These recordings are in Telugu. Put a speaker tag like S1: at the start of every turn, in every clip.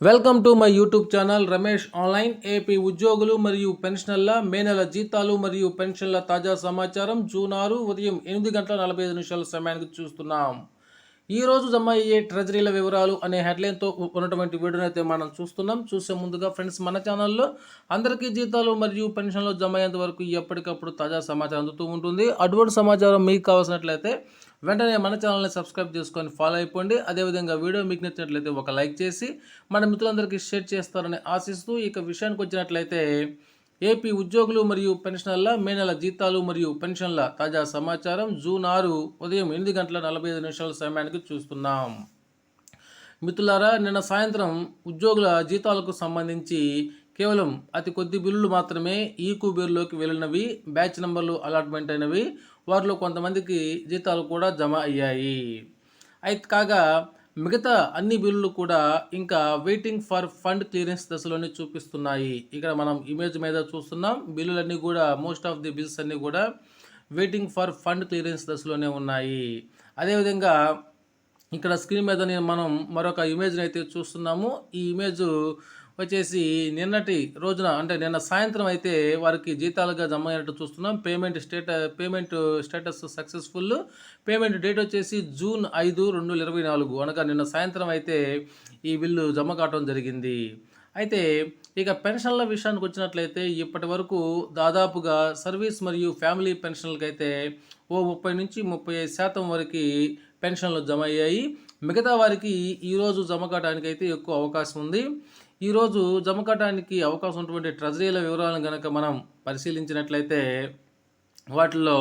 S1: Welcome to my YouTube channel Ramesh online AP ఉద్యోగులు మరియు పెన్షనర్ల మే నెల జీతాలు మరియు పెన్షన్ల తాజా సమాచారం జూన్ ఆరు ఉదయం ఎనిమిది గంటల నలభై ఐదు నిమిషాల సమయానికి చూస్తున్నాం. ఈ రోజు జమ అయ్యే ట్రెజరీల వివరాలు అనే హెడ్లైన్తో ఉన్నటువంటి వీడియోని అయితే మనం చూస్తున్నాం. చూసే ముందుగా ఫ్రెండ్స్ మన ఛానల్లో అందరికీ జీతాలు మరియు పెన్షన్లు జమ అయ్యేంత వరకు ఎప్పటికప్పుడు తాజా సమాచారం అందుతూ ఉంటుంది. అటువంటి సమాచారం మీకు కావాల్సినట్లయితే వెంటనే మన ఛానల్ని సబ్స్క్రైబ్ చేసుకొని ఫాలో అయిపోండి. అదేవిధంగా వీడియో మీకు నచ్చినట్లయితే ఒక లైక్ చేసి మన మిత్రులందరికీ షేర్ చేస్తారని ఆశిస్తూ ఇక విషయానికి వచ్చినట్లయితే ఏపీ ఉద్యోగులు మరియు పెన్షనర్ల మే నెల జీతాలు మరియు పెన్షన్ల తాజా సమాచారం జూన్ ఆరు ఉదయం ఎనిమిది గంటల నలభై ఐదు నిమిషాల సమయానికి చూస్తున్నాం. మిత్రులారా నిన్న సాయంత్రం ఉద్యోగుల జీతాలకు సంబంధించి కేవలం అతి కొద్ది బిల్లులు మాత్రమే ఈ కుబేర్లోకి వెళ్ళినవి బ్యాచ్ నెంబర్లు అలాట్మెంట్ అయినవి వారిలో కొంతమందికి జీతాలు కూడా జమ అయ్యాయి. అయితే కాగా మిగతా అన్ని బిల్లులు కూడా ఇంకా వెయిటింగ్ ఫర్ ఫండ్ క్లియరెన్స్ దశలోనే చూపిస్తున్నాయి. ఇక్కడ మనం ఇమేజ్ మీద చూస్తున్నాం. బిల్లులన్నీ కూడా మోస్ట్ ఆఫ్ ది బిల్స్ అన్నీ కూడా వెయిటింగ్ ఫర్ ఫండ్ క్లియరెన్స్ దశలోనే ఉన్నాయి. అదేవిధంగా ఇక్కడ స్క్రీన్ మీద నేను మనం మరొక ఇమేజ్ని అయితే చూస్తున్నాము. ఈ ఇమేజ్ వచ్చేసి నిన్నటి రోజున అంటే నిన్న సాయంత్రం అయితే వారికి జీతాలుగా జమ అయినట్టు చూస్తున్నాం. Payment state payment status successful. Payment date వచ్చేసి జూన్ ఐదు రెండు వేల ఇరవై నాలుగు. అనగా నిన్న సాయంత్రం అయితే ఈ బిల్లు జమ కావడం జరిగింది. అయితే ఇక పెన్షన్ల విషయానికి వచ్చినట్లయితే ఇప్పటి వరకు దాదాపుగా సర్వీస్ మరియు ఫ్యామిలీ పెన్షన్లకు అయితే ఓ ముప్పై నుంచి ముప్పై ఐదు శాతం వరకు పెన్షన్లు జమ అయ్యాయి. మిగతా వారికి ఈరోజు జమ కావడానికి అయితే ఎక్కువ అవకాశం ఉంది. ఈరోజు జమ కట్టడానికి అవకాశం ఉన్నటువంటి ట్రెజరీల వివరాలను కనుక మనం పరిశీలించినట్లయితే వాటిల్లో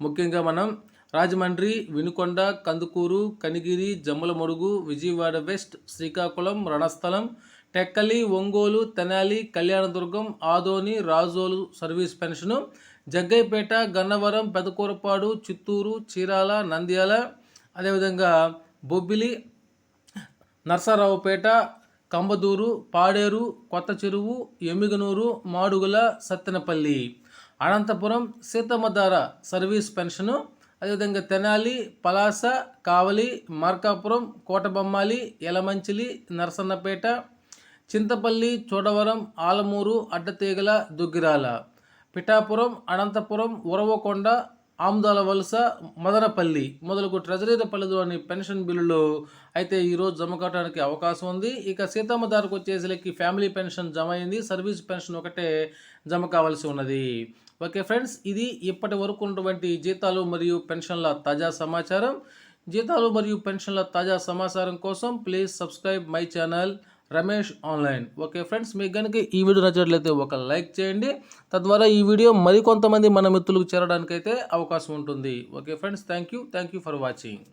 S1: ముఖ్యంగా మనం Rajahmundry Vinukonda Kandukur Kanigiri Jammalamadugu Vijayawada west Srikakulam Ranasthalam Tekkali Ongole Tenali Kalyandurg Adoni Razole service pension Jaggayyapeta Gannavaram Pedakurapadu Chittoor Chirala Nandyal అదేవిధంగా బొబ్బిలి నర్సారావుపేట కంబదూరు పాడేరు కొత్త చెరువు ఎమ్మిగనూరు మాడుగుల సత్తెనపల్లి. అనంతపురం సీతమ్మధార సర్వీస్ పెన్షను అదేవిధంగా తెనాలి పలాస కావలి మార్కాపురం కోటబొమ్మాలి ఎలమంచిలి నరసన్నపేట చింతపల్లి చోడవరం ఆలమూరు అడ్డతీగల దుగ్గిరాల. పిఠాపురం అనంతపురం ఉరవకొండ ఆముదాల వలస మదనపల్లి మొదలుగు ట్రెజరీలపల్లిలోని పెన్షన్ బిల్లులు అయితే ఈరోజు జమ కావడానికి అవకాశం ఉంది. ఇక సీతమ్మదారుకు వచ్చేసరికి ఫ్యామిలీ పెన్షన్ జమ అయింది. సర్వీస్ పెన్షన్ ఒకటే జమ కావాల్సి ఉన్నది. ఓకే ఫ్రెండ్స్ ఇది ఇప్పటి వరకు ఉన్నటువంటి జీతాలు మరియు పెన్షన్ల తాజా సమాచారం. జీతాలు మరియు పెన్షన్ల తాజా సమాచారం కోసం please subscribe my channel. Ramesh online okay friends మీకు కనుక ఈ వీడియో నచ్చినట్లయితే ఒక లైక్ చేయండి. తద్వారా ఈ వీడియో మరికొంతమంది మన మిత్రులకు చేరడానికైతే అవకాశం ఉంటుంది. Okay friends thank you thank you for watching